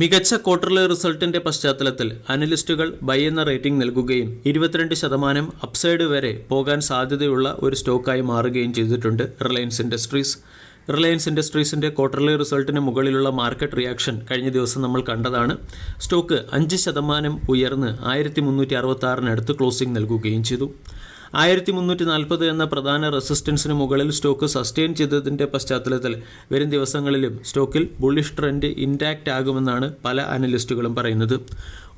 മികച്ച ക്വാർട്ടർലി റിസൾട്ടിന്റെ പശ്ചാത്തലത്തിൽ അനലിസ്റ്റുകൾ ബൈ എന്ന റേറ്റിംഗ് നൽകുകയും ഇരുപത്തിരണ്ട് ശതമാനം അപ്സൈഡ് വരെ പോകാൻ സാധ്യതയുള്ള ഒരു സ്റ്റോക്കായി മാറുകയും ചെയ്തിട്ടുണ്ട് റിലയൻസ് ഇൻഡസ്ട്രീസ് റിലയൻസ് ഇൻഡസ്ട്രീസിന്റെ ക്വാർട്ടർലി റിസൾട്ടിന് മുകളിലുള്ള മാർക്കറ്റ് റിയാക്ഷൻ കഴിഞ്ഞ ദിവസം നമ്മൾ കണ്ടതാണ്. സ്റ്റോക്ക് അഞ്ച് ശതമാനം ഉയർന്ന് ആയിരത്തി മുന്നൂറ്റി അറുപത്തി ക്ലോസിംഗ് നൽകുകയും ചെയ്തു. ആയിരത്തി മുന്നൂറ്റി നാൽപ്പത് എന്ന പ്രധാന റെസിസ്റ്റൻസിന് മുകളിൽ സ്റ്റോക്ക് സസ്റ്റെയിൻ ചെയ്തതിന്റെ പശ്ചാത്തലത്തിൽ വരും ദിവസങ്ങളിലും സ്റ്റോക്കിൽ ബുള്ളിഷ് ട്രെൻഡ് ഇൻടാക്റ്റ് ആകുമെന്നാണ് പല അനലിസ്റ്റുകളും പറയുന്നത്.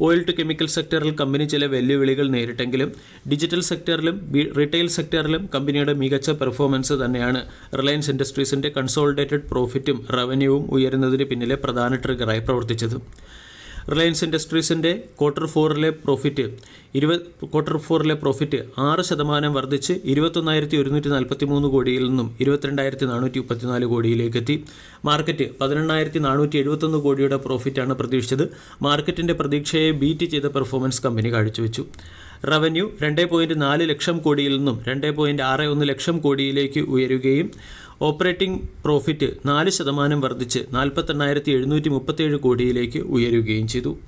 ഓയിൽ ടു കെമിക്കൽ സെക്ടറിൽ കമ്പനി ചില വെല്ലുവിളികൾ നേരിട്ടെങ്കിലും ഡിജിറ്റൽ സെക്ടറിലും റീറ്റെയിൽ സെക്ടറിലും കമ്പനിയുടെ മികച്ച പെർഫോമൻസ് തന്നെയാണ്. റിലയൻസ് ഇൻഡസ്ട്രീസിന്റെ കൺസോളിഡേറ്റഡ് പ്രോഫിറ്റും റവന്യൂവും ഉയരുന്നതിന് പിന്നിലെ പ്രധാന ട്രിഗറായി പ്രവർത്തിച്ചത്. റിലയൻസ് ഇൻഡസ്ട്രീസിന്റെ ക്വാർട്ടർ ഫോറിലെ പ്രോഫിറ്റ് ഇരുപത് ക്വാർട്ടർ ഫോറിലെ പ്രോഫിറ്റ് ആറ് ശതമാനം വർദ്ധിച്ച് ഇരുപത്തൊന്നായിരത്തി ഒരുന്നൂറ്റി നാൽപ്പത്തി മൂന്ന് കോടിയിൽ നിന്നും ഇരുപത്തിരണ്ടായിരത്തി നാനൂറ്റി മുപ്പത്തിനാല് കോടിയിലേക്ക് എത്തി മാർക്കറ്റ് പതിനെണ്ണായിരത്തി നാനൂറ്റി എഴുപത്തൊന്ന് കോടിയുടെ പ്രോഫിറ്റാണ് പ്രതീക്ഷിച്ചത്. മാർക്കറ്റിന്റെ പ്രതീക്ഷയെ ബീറ്റ് ചെയ്ത പെർഫോമൻസ് കമ്പനി കാഴ്ചവെച്ചു. റവന്യൂ രണ്ട് പോയിന്റ് നാല് ലക്ഷം കോടിയിൽ നിന്നും രണ്ട് പോയിന്റ് ആറ് ഒന്ന് ലക്ഷം കോടിയിലേക്ക് ഉയരുകയും ഓപ്പറേറ്റിംഗ് പ്രോഫിറ്റ് നാല് ശതമാനം വർദ്ധിച്ച് നാൽപ്പത്തെണ്ണായിരത്തി എഴുന്നൂറ്റി മുപ്പത്തേഴ് കോടിയിലേക്ക് ഉയരുകയും ചെയ്തു.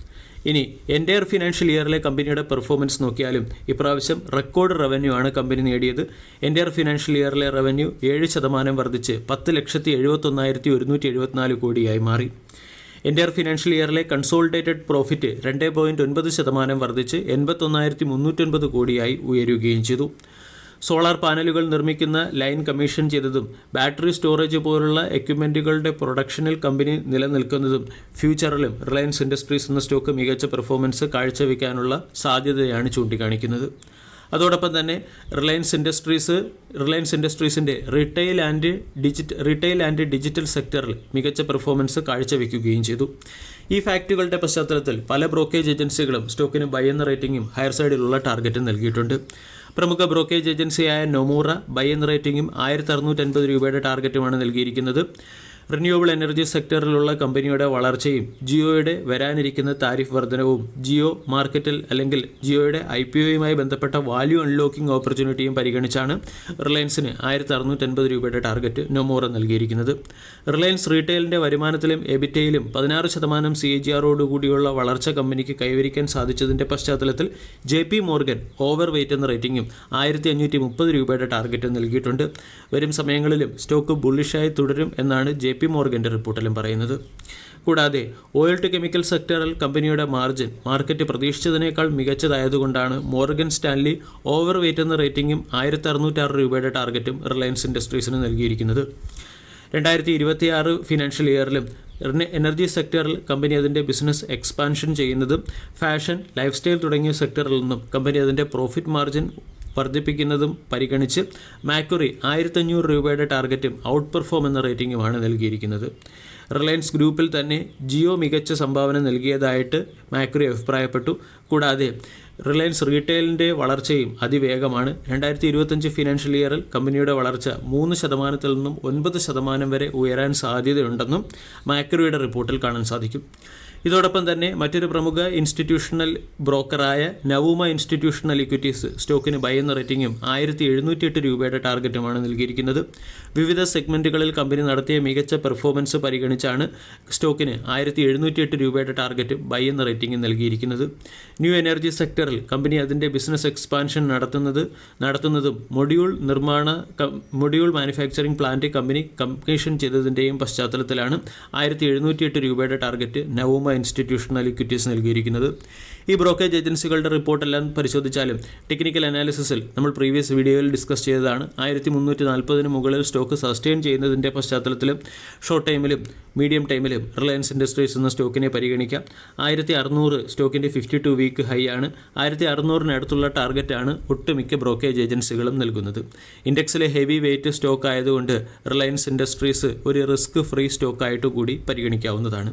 ഇനി എന്റയർ ഫിനാൻഷ്യൽ ഇയറിലെ കമ്പനിയുടെ പെർഫോമൻസ് നോക്കിയാലും ഇപ്രാവശ്യം റെക്കോർഡ് റവന്യൂ ആണ് കമ്പനി നേടിയത്. എന്റയർ ഫിനാൻഷ്യൽ ഇയറിലെ റവന്യൂ ഏഴ് ശതമാനം വർദ്ധിച്ച് പത്ത് ലക്ഷത്തി എഴുപത്തൊന്നായിരത്തി ഒരുന്നൂറ്റി എഴുപത്തിനാല് കോടിയായി മാറി. എന്റയർ ഫിനാൻഷ്യൽ ഇയറിലെ കൺസോളിഡേറ്റഡ് പ്രോഫിറ്റ് രണ്ട് പോയിന്റ് ഒൻപത് ശതമാനം വർദ്ധിച്ച് എൺപത്തൊന്നായിരത്തി മുന്നൂറ്റൊൻപത് കോടിയായി ഉയരുകയും ചെയ്തു. സോളാർ പാനലുകൾ നിർമ്മിക്കുന്ന ലൈൻ കമ്മീഷൻ ചെയ്തതും ബാറ്ററി സ്റ്റോറേജ് പോലുള്ള എക്യുപ്മെന്റുകളുടെ പ്രൊഡക്ഷനിൽ കമ്പനി നിലനിൽക്കുന്നതും ഫ്യൂച്ചറിലും റിലയൻസ് ഇൻഡസ്ട്രീസ് എന്ന സ്റ്റോക്ക് മികച്ച പെർഫോമൻസ് കാഴ്ചവെക്കാനുള്ള സാധ്യതയാണ് ചൂണ്ടിക്കാണിക്കുന്നത്. അതോടൊപ്പം തന്നെ Reliance Industries Reliance ഇൻഡസ്ട്രീസിന്റെ retail and digit retail and digital സെക്ടറിൽ മികച്ച പെർഫോമൻസ് കാഴ്ചവെക്കുകയും ചെയ്തു. ഈ ഫാക്റ്റുകളുടെ പശ്ചാത്തലത്തിൽ പല ബ്രോക്കേജ് ഏജൻസികളും സ്റ്റോക്കിന് ബൈ എന്ന റേറ്റിംഗും ഹയർ സൈഡിലുള്ള ടാർഗറ്റും നൽകിയിട്ടുണ്ട്. പ്രമുഖ ബ്രോക്കേജ് ഏജൻസിയായ നൊമൂറ ബൈ എന്ന റേറ്റിംഗും ആയിരത്തി അറുന്നൂറ്റൻപത് രൂപയുടെ ടാർഗറ്റുമാണ് നൽകിയിരിക്കുന്നത്. റിന്യൂവബിൾ എനർജി സെക്ടറിലുള്ള കമ്പനിയുടെ വളർച്ചയും ജിയോയുടെ വരാനിരിക്കുന്ന താരിഫ് വർധനവും ജിയോ മാർക്കറ്റിൽ അല്ലെങ്കിൽ ജിയോയുടെ ഐ പി ഒയുമായി ബന്ധപ്പെട്ട വാല്യൂ അൺലോക്കിംഗ് ഓപ്പർച്യൂണിറ്റിയും പരിഗണിച്ചാണ് റിലയൻസിന് ആയിരത്തി അറുന്നൂറ്റൻപത് രൂപയുടെ ടാർഗറ്റ് നൊമോറ നൽകിയിരിക്കുന്നത്. റിലയൻസ് റീറ്റെയിലിന്റെ വരുമാനത്തിലും എബിറ്റയിലും പതിനാറ് ശതമാനം സി ജി ആറോടുകൂടിയുള്ള വളർച്ച കമ്പനിക്ക് കൈവരിക്കാൻ സാധിച്ചതിന്റെ പശ്ചാത്തലത്തിൽ J P Morgan overweight എന്ന റേറ്റിംഗും ആയിരത്തി അഞ്ഞൂറ്റി മുപ്പത് രൂപയുടെ ടാർഗറ്റ് നൽകിയിട്ടുണ്ട്. വരും സമയങ്ങളിലും സ്റ്റോക്ക് ബുള്ളിഷായി തുടരും എന്നാണ് ജെ പി മോർഗന്റെ റിപ്പോർട്ടിലും പറയുന്നത്. കൂടാതെ ഓയിൽ ടു കെമിക്കൽ സെക്ടറിൽ കമ്പനിയുടെ മാർജിൻ മാർക്കറ്റ് പ്രതീക്ഷിച്ചതിനേക്കാൾ മികച്ചതായതുകൊണ്ടാണ് മോർഗൻ സ്റ്റാൻലി ഓവർ വെയ്റ്റ് എന്ന റേറ്റിംഗും ആയിരത്തി അറുന്നൂറ്റാറ് രൂപയുടെ ടാർഗറ്റും റിലയൻസ് ഇൻഡസ്ട്രീസിന് നൽകിയിരിക്കുന്നത്. രണ്ടായിരത്തി ഇരുപത്തിയാറ് ഫിനാൻഷ്യൽ ഇയറിലും എനർജി സെക്ടറിൽ കമ്പനി അതിന്റെ ബിസിനസ് എക്സ്പാൻഷൻ ചെയ്യുന്നതും ഫാഷൻ ലൈഫ് സ്റ്റൈൽ തുടങ്ങിയ സെക്ടറിൽ നിന്നും കമ്പനി അതിന്റെ പ്രോഫിറ്റ് മാർജിൻ വർദ്ധിപ്പിക്കുന്നതും പരിഗണിച്ച് മാക്വറി ആയിരത്തഞ്ഞൂറ് രൂപയുടെ ടാർഗറ്റും ഔട്ട് പെർഫോം എന്ന റേറ്റിംഗുമാണ് നൽകിയിരിക്കുന്നത്. റിലയൻസ് ഗ്രൂപ്പിൽ തന്നെ ജിയോ മികച്ച സംഭാവന നൽകിയതായിട്ട് മാക്കുറി അഭിപ്രായപ്പെട്ടു. കൂടാതെ റിലയൻസ് റീറ്റെയിലിന്റെ വളർച്ചയും അതിവേഗമാണ്. രണ്ടായിരത്തി ഇരുപത്തഞ്ച് ഫിനാൻഷ്യൽ ഇയറിൽ കമ്പനിയുടെ വളർച്ച മൂന്ന് ശതമാനത്തിൽ നിന്നും ഒൻപത് ശതമാനം വരെ ഉയരാൻ സാധ്യതയുണ്ടെന്നും മാക്രിയുടെ റിപ്പോർട്ടിൽ കാണാൻ സാധിക്കും. ഇതോടൊപ്പം തന്നെ മറ്റൊരു പ്രമുഖ ഇൻസ്റ്റിറ്റ്യൂഷണൽ ബ്രോക്കറായ നവൂമ ഇൻസ്റ്റിറ്റ്യൂഷണൽ ഇക്വിറ്റീസ് സ്റ്റോക്കിന് ബൈ എന്ന റേറ്റിംഗും ആയിരത്തി എഴുന്നൂറ്റിയെട്ട് രൂപയുടെ ടാർഗറ്റുമാണ് നൽകിയിരിക്കുന്നത്. വിവിധ സെഗ്മെന്റുകളിൽ കമ്പനി നടത്തിയ മികച്ച പെർഫോമൻസ് പരിഗണിച്ചാണ് സ്റ്റോക്കിന് ആയിരത്തി എഴുന്നൂറ്റിയെട്ട് രൂപയുടെ ടാർഗറ്റ് ബൈ എന്ന റേറ്റിംഗും നൽകിയിരിക്കുന്നത്. ന്യൂ എനർജി സെക്ടറിൽ കമ്പനി അതിന്റെ ബിസിനസ് എക്സ്പാൻഷൻ നടത്തുന്നത് നടത്തുന്നതും മൊഡ്യൂൾ നിർമ്മാണ module manufacturing plant company commission ചെയ്തതിന്റെയും പശ്ചാത്തലത്തിലാണ് ആയിരത്തി എഴുന്നൂറ്റിയെട്ട് രൂപയുടെ ടാർഗറ്റ് നവോമ ഇൻസ്റ്റിറ്റ്യൂഷണൽ ഇക്വിറ്റീസ് നൽകിയിരിക്കുന്നത്. ഈ ബ്രോക്കേജ് ഏജൻസികളുടെ റിപ്പോർട്ടെല്ലാം പരിശോധിച്ചാലും ടെക്നിക്കൽ അനാലിസിസിൽ നമ്മൾ പ്രീവിയസ് വീഡിയോയിൽ ഡിസ്കസ് ചെയ്തതാണ്. ആയിരത്തി മുന്നൂറ്റി നാൽപ്പതിന് മുകളിൽ സ്റ്റോക്ക് സസ്റ്റെയിൻ ചെയ്യുന്നതിന്റെ പശ്ചാത്തലത്തിലും ഷോർട്ട് ടൈമിലും മീഡിയം ടൈമിലും റിലയൻസ് ഇൻഡസ്ട്രീസ് എന്ന സ്റ്റോക്കിനെ പരിഗണിക്കാം. ആയിരത്തി അറുന്നൂറ് സ്റ്റോക്കിന്റെ ഫിഫ്റ്റി ടു വീക്ക് ഹൈ ആണ് ആയിരത്തി അറുന്നൂറിനടുത്തുള്ള ടാർഗറ്റാണ് ഒട്ടുമിക്ക ബ്രോക്കേജ് ഏജൻസികളും നൽകുന്നത്. ഇൻഡെക്സിലെ ഹെവി വെയിറ്റ് സ്റ്റോക്ക് ആയതുകൊണ്ട് റിലയൻസ് ഇൻഡസ്ട്രീസ് ഒരു റിസ്ക് ഫ്രീ സ്റ്റോക്കായിട്ട് കൂടി പരിഗണിക്കാവുന്നതാണ്.